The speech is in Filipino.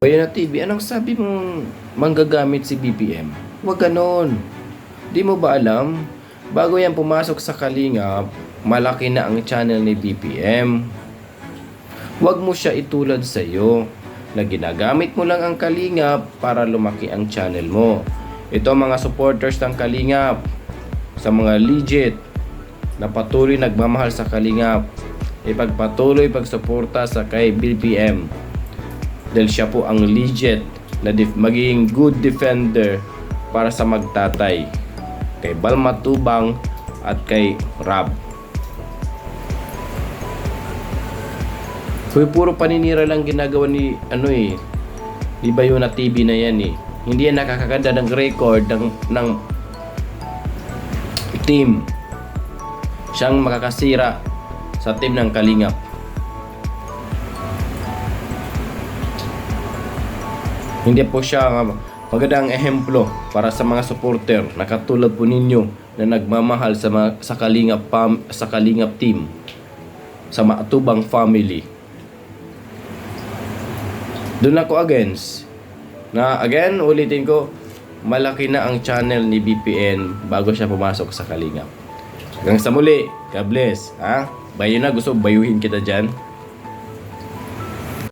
Bayan na TV, anong sabi mong manggagamit si BPM? Huwag ganon. Di mo ba alam? Bago yan pumasok sa Kalingap, malaki na ang channel ni BPM. Huwag mo siya itulad sa iyo na ginagamit mo lang ang Kalingap para lumaki ang channel mo. Ito mga supporters ng Kalingap sa mga legit na patuloy nagmamahal sa Kalingap. Ipagpatuloy pagsuporta sa kay BPM dahil siya po ang legit na def- magiging good defender para sa magtatay kay Balmatubang at kay Rab. Kung puro paninira lang ginagawa ni ano eh ni Bayona TV na yan eh. Hindi yan nakakaganda ng record ng ng team. Siyang makakasira sa team ng Kalingap. Hindi po siya ang magandang ehemplo para sa mga supporter na katulad po ninyo na nagmamahal sa mga, sa Kalingap pam, sa Kalingap team sa Maatubang family. Doon ako against na again ulitin ko malaki na ang channel ni BPN bago siya pumasok sa Kalingap. Hanggang sa muli, God bless. Ha? Bayo na, gusto bayuhin kita dyan.